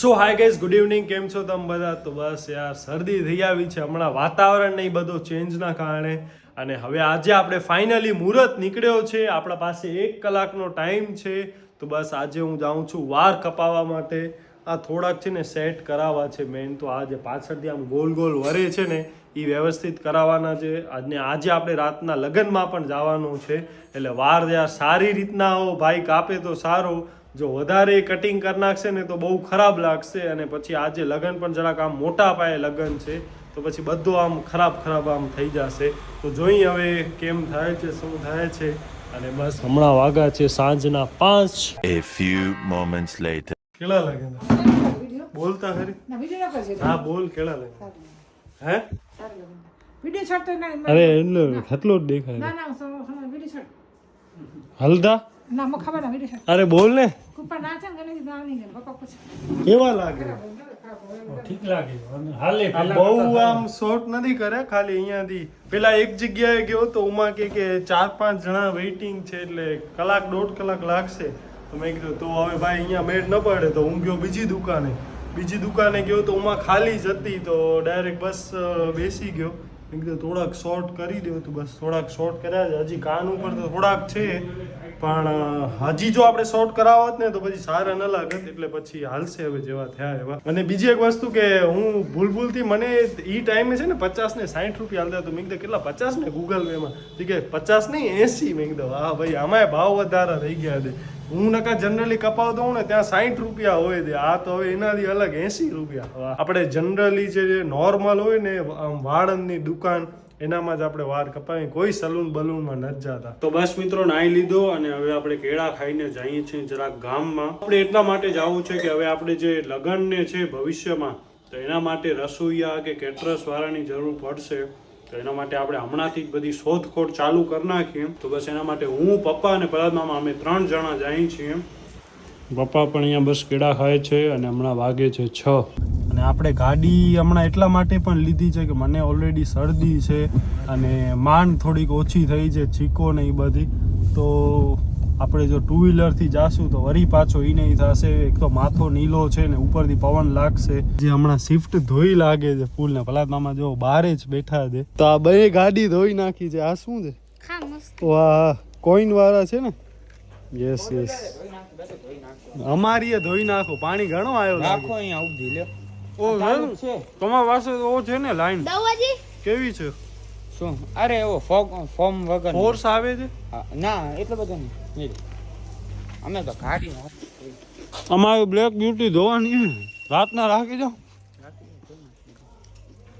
So hi guys good evening કેમ છો તમે બધા? તો બસ યાર, શરદી થઈ આવી છે. હમણાં વાતાવરણ નહીં બધું ચેન્જના કારણે. અને હવે આજે આપણે ફાઇનલી મુહૂર્ત નીકળ્યો છે. આપણા પાસે એક કલાકનો ટાઈમ છે. તો બસ આજે હું જાઉં છું વાર કપાવવા માટે. આ થોડાક છે ને સેટ કરાવવા છે મેઇન તો આ જે પાછળથી આમ ગોલ ગોલ વરે છે ને એ વ્યવસ્થિત કરાવવાના છે. અને આજે આપણે રાતના લગ્નમાં પણ જવાનું છે. એટલે વાર જ્યાં સારી રીતના હો ભાઈ કાપે તો સારું. જો વધારે કટિંગ કરી નાખશે ને તો બહુ ખરાબ લાગશે. અને પછી આજે લગ્ન પણ જરાક આમ મોટા પાયે લગ્ન છે. તો પછી બધું આમ ખરાબ ખરાબ આમ થઈ જશે. તો જોઈએ હવે કેમ થાય છે શું થાય છે. અને બસ હમણાં વાગા છે સાંજના પાંચ. A few moments later. કેટલા લાગે બોલતા ખરી? ના વીડિયો ન કરજે હા બોલ કેળા લે હે? વિડિયો છોડતો ના અરે એનો કેટલો જ દેખાય. ના ના વિડિયો છોડ હલદા ના મને ખબર ના વીડિયો અરે બોલ ને. કુપા ના છે ગણેશ ના નહીં ગમે પપ્પા પછી. કેવા લાગે? ઠીક લાગે. હાલે બહુ આમ શોર્ટ નથી કરે ખાલી અહીંયાથી. પેલા એક જગ્યાએ ગયો તો ઉમા કે કે ચાર પાંચ જણા વેઇટિંગ છે એટલે કલાક દોઢ કલાક લાગશે. તો મેં કીધું તો હવે ભાઈ અહીંયા મેળ ન પડે. તો હું ગયો બીજી દુકાને. બીજી દુકાને ગયો તો ઉમા ખાલી જ હતી તો ડાયરેક્ટ બસ બેસી ગયો. મેં કીધું થોડાક શોર્ટ કરી દો તો બસ થોડાક શોર્ટ કર્યા છે. હજી કાન ઉપર તો થોડાક છે. પણ હજી જો આપણે શોર્ટ કરાવત ને, તો પછી સારા ન લાગત. એટલે પછી હાલશે હવે જેવા થયા એવા. અને બીજી એક વસ્તુ કે હું ભૂલથી મને ઈ ટાઈમે છે ને, પચાસ ને સાઠ રૂપિયા હાલતા તો મેં કેટલા પચાસ ને ગૂગલ પેમાં કે, પચાસ નહીં, એસી. મેં કીધું હા ભાઈ, આમાંય ભાવ વધારા થઈ ગયા છે. હું નકા જનરલી કપાવતો હોઉં ને, ત્યાં સાઠ રૂપિયા હોય છે. આ તો હવે એનાથી અલગ એસી રૂપિયા. આપણે જનરલી જે નોર્મલ હોય ને વાળંદની દુકાન એનામાં જ આપણે વાર કપાવી કોઈ સલૂન બલૂનમાં નથી જતા. તો બસ મિત્રો નાઈ લીધો અને હવે આપણે કેળા ખાઈને જઈએ છીએ જરાક ગામમાં. આપણે એટલા માટે જવું છે કે હવે આપણે જે લગ્નને છે ભવિષ્યમાં, તો એના માટે રસોઈયા કે કેટરસ વાળાની જરૂર પડશે. તો એના માટે આપણે હમણાંથી જ બધી શોધખોળ ચાલુ કરી નાખીએ. તો બસ એના માટે હું, પપ્પા અને પ્રહલાદ મામા અમે ત્રણ જણા જઈએ છીએ. પપ્પા પણ અહીંયા બસ કેળા ખાય છે અને હમણાં વાગે છે છ. અને આપણે ગાડી હમણાં એટલા માટે પણ લીધી છે કે મને ઓલરેડી શરદી છે અને માંડ થોડીક ઓછી થઈ છે ચીકો ને એ બધી. તો આપણે જો ટુ વ્હીલરથી જાશું તો વરી પાછો ઈ નહીં થશે. એક તો માથો નીલો છે ને ઉપરથી પવન લાગશે. જે હમણાં શિફ્ટ ધોઈ લાગે છે ફૂલ ને. જો બારે જ બેઠા છે. તો આ બે ગાડી ધોઈ નાખી છે. આ શું છે? વાહ કોઈન વાળા છે ને? યસ યસ અમારી એ ધોઈ નાખો. પાણી ઘણો આવ્યો રાખો અહીંયા ઊભી લ્યો. ઓ છે. છે પાસે તો ઓ છે ને લાઈન. દવાજી કેવી છે? શું? અરે એવો ફોર્મ વગર ફોર્સ આવે છે? હા, ના એટલો બધો નહીં. અમે તો કાઢી અમારે બ્લેક બ્યુટી ધોવાની છે રાતના રાખી દો.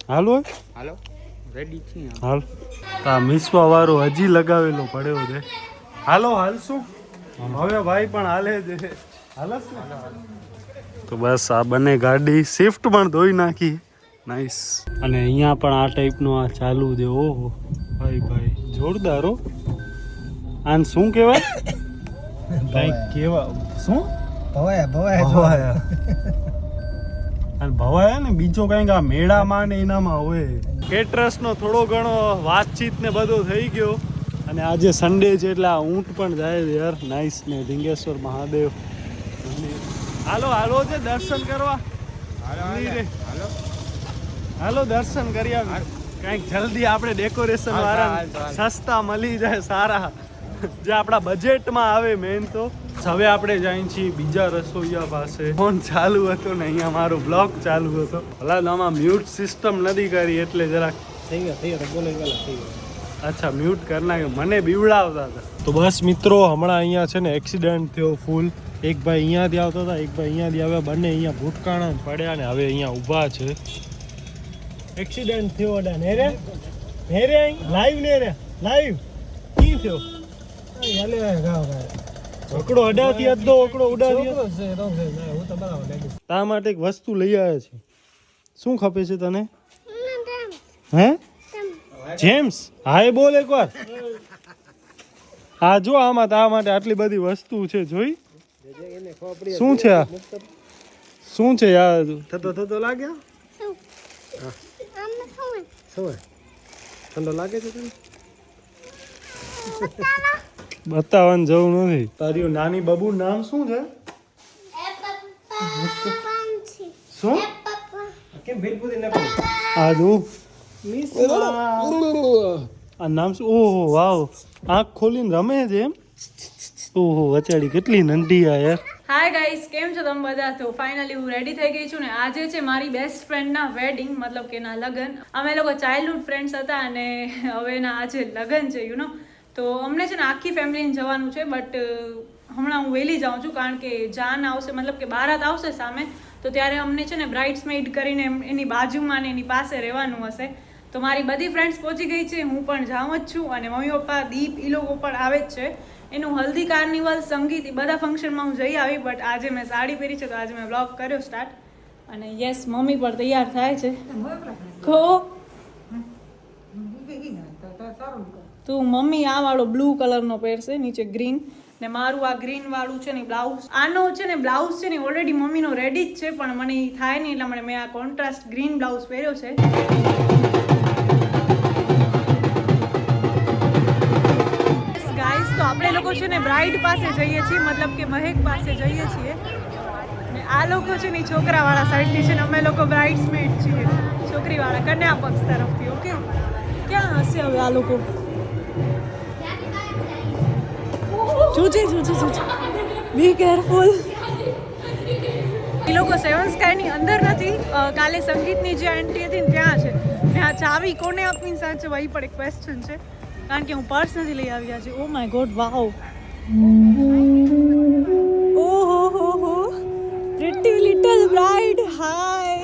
હાલો. હાલો રેડી છીએ હાલ. આ મિસવા વાળો હજી લગાવેલો પડ્યો છે. હાલો હાલશું. હવે ભાઈ પણ હાલે છે. હાલસ ને? તો બસ આ બંને ગાડી શિફ્ટ પણ ધોઈ નાખી. નાઈસ અને અહીંયા પણ આ ટાઈપનો આ ચાલુ છે ઓહો. ભાઈ ભાઈ જોરદાર હો. આને શું કહેવાય? કંઈક કેવા શું? ભવાયા ભવાયા ભવાયા. અને ભવાયા ને બીજો કંઈક આ મેળામાં ને એનામાં હોય. કેટરસ નો થોડો ઘણો વાતચીત ને બધો થઈ ગયો. અને આજે સન્ડે છે એટલે આ ઊંટ પણ જાય યાર. નાઈસ ને ઢીંગેશ્વર મહાદેવ. હાલો હાલો છે દર્શન કરવા. હાલો દર્શન કરી આવી કંઈક જલ્દી આપણે ડેકોરેશન વાળા સસ્તા મળી જાય સારા. જે આપણા બજેટમાં આવે મેન તો. હવે આપણે જઈએ છીએ બીજા રસોઈયા પાસે. ફોન ચાલુ હતો ને અહીંયા મારો બ્લોગ ચાલુ હતો. ભલા આમાં મ્યુટ સિસ્ટમ નથી કરી એટલે જરાક થઈ ગયો થઈ ગયો બોલે થઈ ગયો. અચ્છા મ્યુટ કરી નાખ્યો. મને બીવડાવતા હતા. તો બસ મિત્રો હમણાં અહીંયા છે ને એક્સિડન્ટ થયો ફૂલ એક ભાઈ અહીંયાથી આવતા હતા એક ભાઈ અહીંયાથી આવ્યા બંને અહીંયા ભૂટકાણા પડ્યા ને હવે અહીંયા ઊભા છે. એક્સિડન્ટ થયો અડા ને નેરે ને લાઈવ ને રે લાઈવ કી થયો? ઓકડો અડાથી અડધો ઓકડો ઉડાવી છે તો છે. હું તો બરાબર તા માટે એક વસ્તુ લઈ આવ્યા છે. શું ખપે છે તને? હે? જેમ્સ. હા એ બોલ એકવાર. હા. જો આમાં તા માટે આટલી બધી વસ્તુ છે જોઈ. શું છે આ? શું છે યાર થતો થતો લાગ્યો ઠંડો લાગે છે તને? બતાવવાનું જવું નથી. તારી નાની બબુ નામ શું છે? શું? કેમ ભીલપુરી ન આ જો. આ નામ શું? ઓહો વાવ. આંખ ખોલીને રમે છે એમ? ઓહો વચાડી કેટલી નંદી આ યાર. હાય ગાઈસ કેમ છો તમે બધા? તો ફાઇનલી હું રેડી થઈ ગઈ છું ને આજે છે મારી બેસ્ટ ફ્રેન્ડના વેડિંગ મતલબ કે એના લગ્ન. અમે લોકો ચાઇલ્ડહુડ ફ્રેન્ડ્સ હતા અને હવે ના આજે લગ્ન છે યુ નો તો અમને છે ને આખી ફેમિલીને જવાનું છે બટ હમણાં હું વહેલી જાઉં છું કારણ કે જાન આવશે, મતલબ કે બારાત આવશે સામે. તો ત્યારે અમને છે ને બ્રાઇડ્સમેઇડ કરીને એની બાજુમાં ને એની પાસે રહેવાનું હશે. તો મારી બધી ફ્રેન્ડ્સ પહોંચી ગઈ છે, હું પણ જાઉં જ છું અને મમ્મી પપ્પા દીપ એ લોકો પણ આવે જ છે. એનું હલ્દી, કાર્નિવલ, સંગીત એ બધા ફંક્શનમાં હું જઈ આવી બટ આજે મેં સાડી પહેરી છે, તો આજે મેં બ્લોગ કર્યો સ્ટાર્ટ અને યસ મમ્મી પણ તૈયાર થાય છે. ખો. તું મમ્મી આ વાળો બ્લુ કલરનો પહેરશે, નીચે ગ્રીન ને મારું આ ગ્રીન વાળું છે ને બ્લાઉઝ આનો છે ને બ્લાઉઝ છે ને ઓલરેડી મમ્મીનો રેડી જ છે, પણ મને થાય નહીં, એટલે મને મેં આ કોન્ટ્રાસ્ટ ગ્રીન બ્લાઉઝ પહેર્યો છે. લોકો છે ને બ્રાઇડ પાસે જઈએ છીએ, મતલબ કે મહેક પાસે જઈએ છીએ. ને આ લોકો છે ને છોકરાવાળા સાઈડથી છે ને અમે લોકો બ્રાઇડ્સમેડ છીએ, છોકરીવાળા, કન્યા પક્ષ તરફથી, ઓકે? ક્યાં હશે હવે આ લોકો? જોજે જોજે જોજે. બી કેરફુલ એ લોકો સેવન સ્કાયની અંદર નથી. કાલે સંગીતની જે એન્ટ્રી હતી ત્યાં છે. ત્યાં ચાવી કોને આપની સાચવવા એ પણ એક ક્વેશ્ચન છે. કારણ કે હું પર્સ નથી લઈ આવી આજે ઓ માય ગોડ વાવ ઓહો હો હો પ્રિટી લિટલ બ્રાઇડ હાય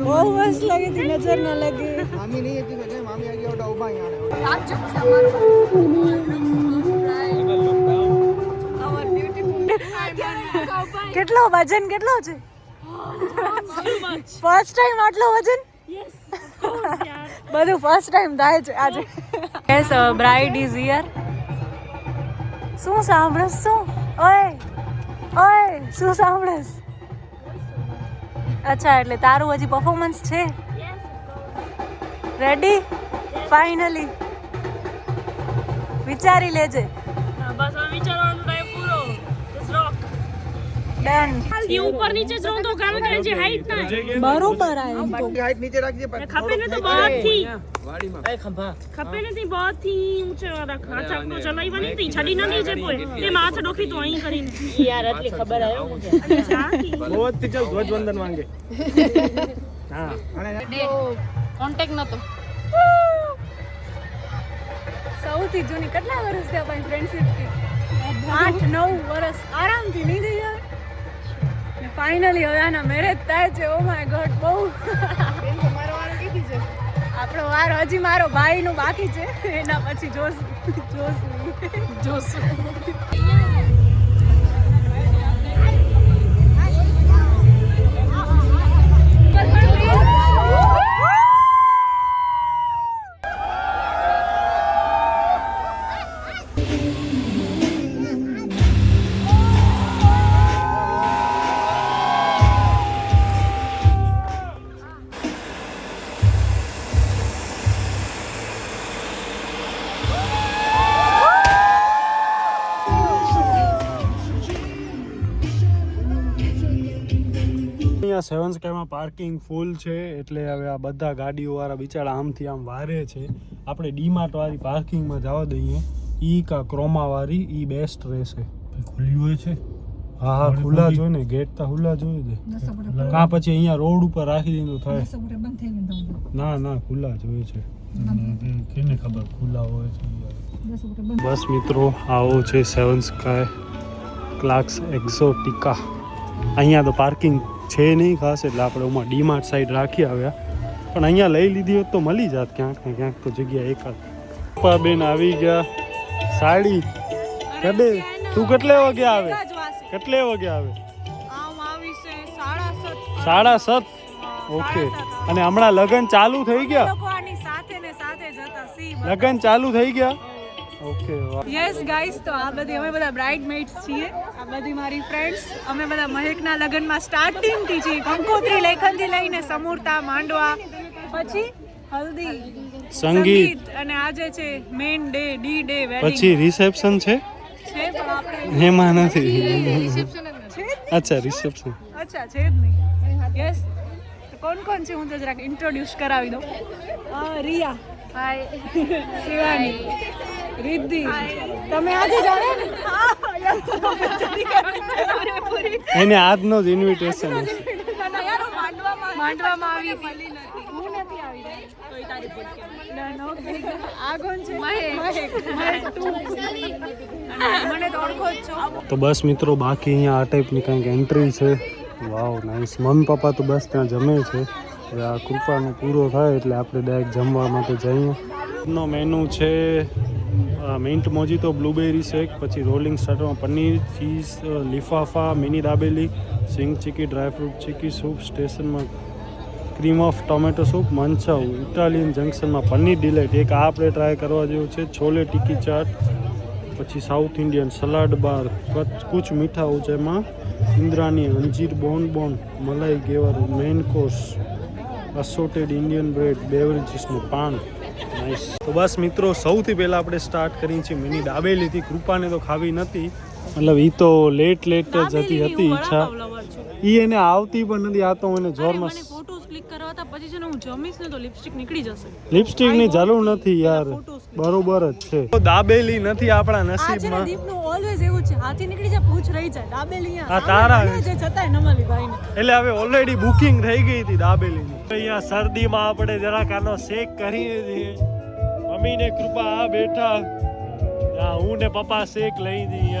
બહુ મસ્ત લાગે તી નજર ના લગે. મામી નહીં હતી મેં મામી આગળ ઓટા ઊભા અહીંયા કેટલો વજન કેટલો છે? ફર્સ્ટ ટાઈમ આટલો વજન? બધું ફર્સ્ટ ટાઈમ થાય છે આજે. યસ બ્રાઇડ ઇઝ હિયર શું સાંભળસ શું ઓય ઓય શું સાંભળસ અચ્છા એટલે તારું હજી પરફોર્મન્સ છે? રેડી ફાઇનલી વિચારી લેજે. ડન એ ઉપર નીચે જ તો કારણ કે જે હાઈટ ના. બરોબર આ તો હાઈટ નીચે રાખજે પર ખપે ને તો બહોતથી વાડીમાં. એ ખંભા. ખપે ને થી બહોતથી ઊંચે રાખ. હાથા કો ચલાઈવા ની તી છડી ના નીચે કોઈ. તે માથ ડોખી તો અહીં કરીને. યાર આટલી ખબર આવ્યો મને બહોતથી ચલ ધ્વજ વંદન માંગે. હા. અને કોન્ટેક્ટ નતો સૌથી જૂની કેટલા વર્ષ થયા આપણી ફ્રેન્ડશિપથી? આઠ નવ વર્ષ. આરામથી નહીં થઈ ફાઇનલી હવે આના મેરેજ થાય છે. ઓ માય ગોડ બહુ. આપણો વાર હજી મારો ભાઈનું બાકી છે. એના પછી જોશું. જોશું. જોશું. સેવન સ્કાયમાં પાર્કિંગ ફૂલ છે એટલે હવે આ બધા ગાડીઓવાળા બિચારા આમથી આમ વારે છે. આપણે ડીમાર્ટવાળી પાર્કિંગમાં જવા દઈએ. ઈ કા ક્રોમાવાળી ઈ બેસ્ટ રહેશે. ખુલ્લી હોય છે? હા હા ખુલ્લા જોઈએ ને ગેટ તો ખુલ્લા જોઈએ છે કાં પછી અહીંયા રોડ ઉપર રાખી દીધું થાય. ના ના ખુલ્લા જોઈએ છે. કેને ખબર? ખુલ્લા હોય છે બસ મિત્રો આવો છે સેવન સ્કાય ક્લાર્ક્સ એક્ઝોટિકા અહીંયા તો પાર્કિંગ છે નહીં ખાસ એટલે આપણે ઓમાં ડીમાર્ટ સાઈડ રાખી આવ્યા. પણ અહીંયા લઈ લીધી હોત તો મળી જાત ક્યાંક ને ક્યાંક તો જગ્યા એકાદ. પપ્પા બેન આવી ગયા. સાડી. કદે તું કેટલે વાગે આવે? કેટલે વાગે આવે? સાડા સત. ઓકે. અને હમણાં લગ્ન ચાલુ થઈ ગયા? લગ્ન ચાલુ થઈ ગયા? ઓકે યસ ગાઈસ તો આ બધી અમે બધા બ્રાઇડ મેટ્સ છીએ. બધી મારી ફ્રેન્ડ્સ અમે બધા મહેકના લગ્નમાં સ્ટાર્ટિંગથી છીએ. કંકોત્રી લેખનથી લઈને સમૂરતા માંડવા પછી હલ્દી સંગીત. અને આજે છે main day D day wedding પછી રિસેપ્શન છે? છે પણ આપણે એમાં નથી. છે? અચ્છા રિસેપ્શન અચ્છા છે જ નહીં. યસ કોણ કોણ છે? હું તો જરાક ઇન્ટ્રોડ્યુસ કરાવી દઉં. અ, રિયા. હાય શિવાની. રિદ્ધિ તમે આજે જાણે ને? એને આજનો જ ઇન્વિટેશન માંડવામાં આવી હું નથી આવી તો આ કોણ છે. મહેક. મહેક. તું. મને તો ઓળખો જ છો. તો બસ મિત્રો બાકી અહીંયા આ ટાઈપની કંઈક એન્ટ્રી છે. વાવ નાઈસ મમ્મી પપ્પા તો બસ ત્યાં જમે છે. હવે આ કૃપાનો પૂરો થાય એટલે આપણે ડાયરેક્ટ જમવા માટે જઈએ. નો મેનુ છે મિન્ટ મોજીતો બ્લુબેરી શેક પછી રોલિંગ સ્ટાર્ટરમાં પનીર ચીઝ લિફાફા, મિની દાબેલી, સિંગ chikki dry fruit chikki soup સ્ટેશનમાં cream of tomato soup manchow Italian જંકશનમાં paneer delight એક આ આપણે ટ્રાય કરવા જેવું છે, છોલે ટીકી ચાટ, પછી સાઉથ ઇન્ડિયન સલાડ બાર કુછ મીઠા હોય જેમાં ઇન્દ્રાની અંજીર, બોન બોન, મલાઈ, ગેવર main course assorted Indian bread બેવરેજીસનું પાન. તો બસ મિત્રો સૌથી પહેલાં આપણે સ્ટાર્ટ કરી છીએ મિની દાબેલીથી કૃપાને તો ખાવી નથી મતલબ એ તો લેટ લેટ જ હતી હતી ઈચ્છા. એ એને આવતી પણ નથી આ તો જોરમાં મને ને તો લિપસ્ટિક નીકળી લિપસ્ટિકની જરૂર નથી યાર. બરોબર જ છે. દાબેલી નથી આપણા નસીબમાં. ઓલવેઝ એવું છે હાથી નીકળી જાય પૂછ રહી જાય. દાબેલી આ તારા એટલે હવે ઓલરેડી બુકિંગ થઈ ગઈ હતી દાબેલીની અહીંયા શરદીમાં આપણે જરાક આનો શેક કરીએ છીએ મમ્મી ને કૃપા આ બેઠા. આ હું ને પપ્પા શેક લઈ દી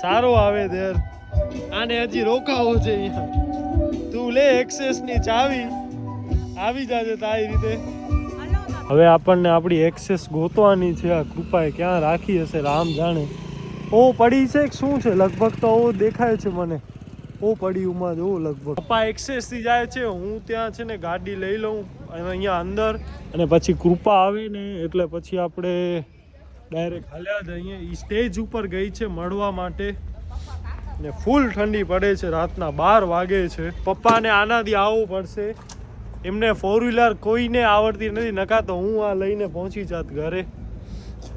સારો આવે દેર. આને હજી રોકાવો છે અહીંયા. તું લે એક્સેસની ચાવી. આવી જાજે તારી રીતે. હવે આપણને આપણી એક્સેસ ગોતવાની છે. આ કૃપાએ ક્યાં રાખી હશે રામ જાણે. ઓ, પડી છે શું છે? લગભગ તો ઓ દેખાય છે મને. ઓ, પડી ઉમાં જો લગભગ. પપ્પા એક્સેસથી જાય છે. હું ત્યાં છે ને ગાડી લઈ લઉં. અને અહીંયા અંદર અને પછી કૃપા આવે ને એટલે પછી આપણે ડાયરેક્ટ હાલ્યા જઈએ એ સ્ટેજ ઉપર ગઈ છે મળવા માટે. ને ફૂલ ઠંડી પડે છે, રાતના બાર વાગે છે. પપ્પાને આનાથી આવવું પડશે. એમને ફોર વ્હીલર કોઈને આવડતી નથી, નકા તો હું આ લઈને પહોંચી જાત ઘરે.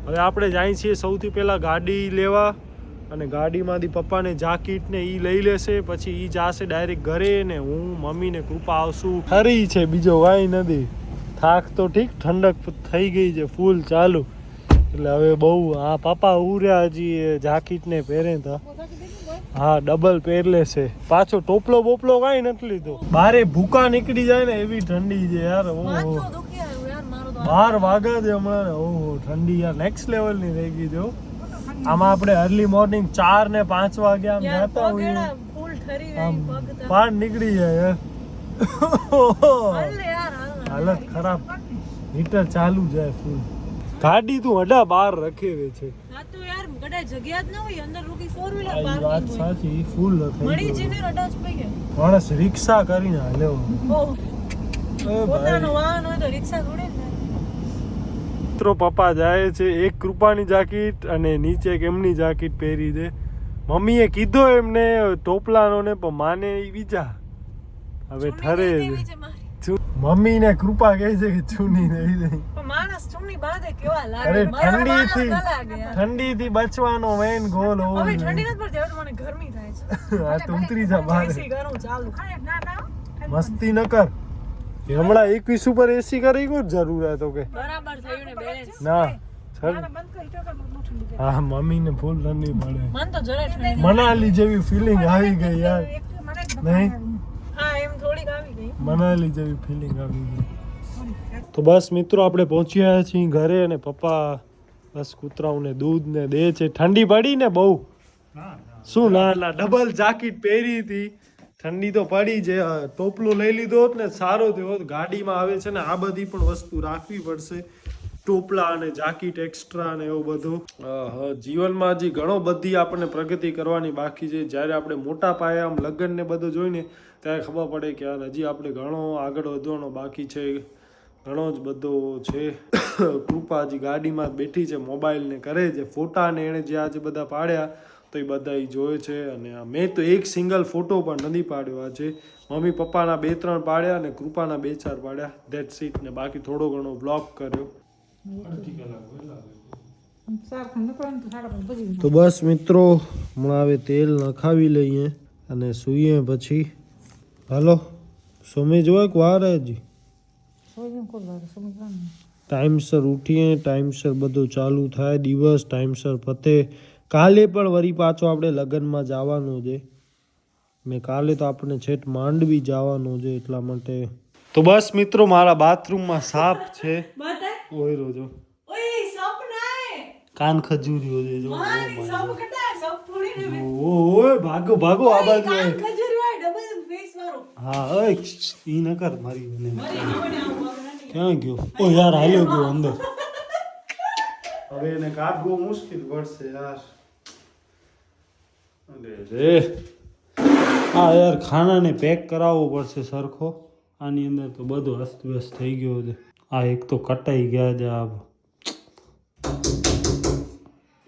હવે આપણે જાય છીએ સૌથી પહેલાં ગાડી લેવા. અને ગાડીમાંથી પપ્પાને જાકીટ ને એ લઈ લેશે પછી એ જાશે ડાયરેક્ટ ઘરે ને હું મમ્મી ને કૃપા આવશું ખરી છે બીજો વાય નથી. થાક તો ઠીક ઠંડક થઈ ગઈ છે ફૂલ ચાલુ. એટલે હવે બહુ હા પપ્પા ઉર્યા હજી એ જાકીટ ને પહેરે તા હા ડબલ પહેરલે છે. પાછો ટોપલો બોપલો કાંઈ નથી લીધો. બારે ભૂકા નીકળી જાય ને એવી ઠંડી છે યાર ઓહો. બાર વાગ્યા છે હમણાં ઓહો ઠંડી યાર નેક્સ્ટ લેવલની થઈ ગઈ જો આમાં આપણે અર્લી મોર્નિંગ ચાર ને પાંચ વાગે આમ જતા હોઈએ. નીકળી જાય હાલત ખરાબ. હીટર ચાલુ જાય ફૂલ ગાડી તું અડા બાર રખેવે છે. વાત સાચી ફૂલ ગયા. માણસ રિક્ષા કરીને પોતાનું વાહન હોય તો રિક્ષા થોડી મિત્રો પપ્પા જાય છે એક કૃપાની જાકીટ અને નીચે એક એમની જાકીટ પહેરી દે મમ્મીએ કીધો એમને ટોપલાનો ને પણ માને એ બીજા. હવે ઠરે છે. મમ્મી ને કૃપા કહે છે કે ચૂની નહીં દે માણસ ચૂમની બાધે કેવા લાગે? અરે મારા ઠંડીથી ન લાગે યાર. ઠંડી થી બચવાનો મેન ગોલ હોવો હવે ઠંડી નથી પડતી હવે મને ગરમી થાય છે. આ તો ઉતરી જા બહાર ચાલુ. ના ના મસ્તી ન કર. હમણાં એકવીસ ઉપર એસી કરી કોઈ જરૂર હતો તો કે? બરાબર થયું ને બેલેન્સ ના હા મમ્મી ને ફૂલ ઠંડી પડે. મન તો જરાય મનાલી જેવી ફિલિંગ આવી ગઈ યાર. નહીં? હા એમ થોડીક આવી ગઈ. મનાલી જેવી ફિલિંગ આવી ગઈ. તો બસ મિત્રો આપણે પહોંચ્યા છીએ ઘરે અને પપ્પા બસ કૂતરાઓને દૂધ ને દે છે. ઠંડી પડી ને બહુ? શું ના ના ડબલ જાકીટ પહેરી હતી. ઠંડી તો પડી છે ટોપલો લઈ લીધો હોત ને, સારો થયો હોત. ગાડીમાં આવે છે ને, આ બધી પણ વસ્તુ રાખવી પડશે. ટોપલા અને જાકીટ એક્સ્ટ્રા ને એવું બધું. જીવનમાં હજી ઘણો બધી આપણને પ્રગતિ કરવાની બાકી છે. જ્યારે આપણે મોટા પાયે આમ લગ્ન ને બધું જોઈને, ત્યારે ખબર પડે કે યાર હજી આપણે ઘણો આગળ વધવાનો બાકી છે. ઘણો જ બધો છે. કૃપા હજી ગાડીમાં બેઠી છે મોબાઈલને કરે છે ફોટા ને એણે જે આજે બધા પાડ્યા તો એ બધા એ જોવે છે અને મેં તો એક સિંગલ ફોટો પણ નથી પાડ્યો આજે. મમ્મી પપ્પાના બે ત્રણ પાડ્યા અને કૃપાના બે ચાર પાડ્યા. ધેટ સીટ ને બાકી થોડો ઘણો બ્લોક કર્યો. તો સાડા પાંચ બજી તો બસ મિત્રો હમણાં હવે તેલ નખાવી લઈએ અને સૂઈએ પછી. હાલો સમય જોવે કે વાર હજી? ટાઈમસર ઉઠીએ ટાઈમસર બધું ચાલુ થાય દિવસ ટાઈમસર પતે. કાલે પણ વરી પાછો આપણે લગ્નમાં જવાનું છે. ને કાલે તો આપણે છેટ માંડવી જવાનું છે એટલા માટે. તો બસ મિત્રો મારા બાથરૂમમાં સાપ છે. ઓય રોજો કાન ખજૂરીઓ છે જો. ને ઓય ભાગો ભાગો આ બાજુ. હા ઓય ઈ ન કર મારી બને મરી ન બને આવું વગર ક્યાં ગયો? ઓ યાર હાલ્યો ગયો અંદર. હવે એને કાઢવો મુશ્કેલ પડશે યાર. રે હા યાર ખાનાને પેક કરાવવો પડશે સરખો. આની અંદર તો બધો અસ્તવ્યસ્ત થઈ ગયો છે. આ એક તો કટાઈ ગયા છે આ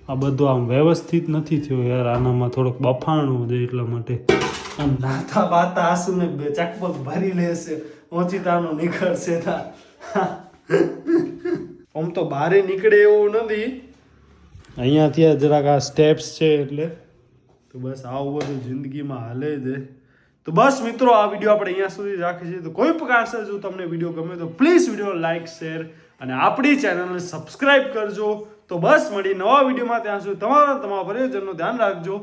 આ બધું આમ વ્યવસ્થિત નથી થયો યાર. આનામાં થોડોક બફાણું છે એટલા માટે. આમ નાતા બાતા આસુને ચકપક ભરી લેશે. ઓચિતાનો નીકળશે તા. આમ તો બારે નીકળે એવું નથી. અહીંયાથી આ જરાક આ સ્ટેપ્સ છે એટલે. તો બસ આવું બધું જિંદગીમાં હાલે છે તો બસ મિત્રો, આ વીડિયો આપણે અહીંયા સુધી રાખીએ તો કોઈ પણ કારણસર જો તમને વીડિયો ગમે તો પ્લીઝ વીડિયો લાઇક શેર અને આપણી ચેનલને સબસ્ક્રાઈબ કરજો. તો બસ મળી નવા વિડીયોમાં. ત્યાં સુધી તમારા તમારા પરિવારજનનું ધ્યાન રાખજો.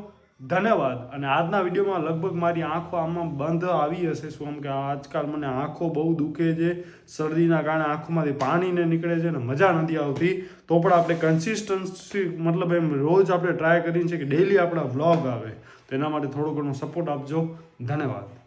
ધન્યવાદ. અને આજના વિડીયોમાં લગભગ મારી આંખો આમાં બંધ આવી હશે. શું આમ કે આજકાલ મને આંખો બહુ દુખે છે. શરદીના કારણે આંખોમાંથી પાણીને નીકળે છે અને મજા નથી આવતી. તો પણ આપણે કન્સિસ્ટન્સી મતલબ એમ રોજ આપણે ટ્રાય કરીએ છીએ કે ડેલી આપણા વ્લોગ આવે. તો એના માટે થોડો ઘણો સપોર્ટ આપજો. ધન્યવાદ.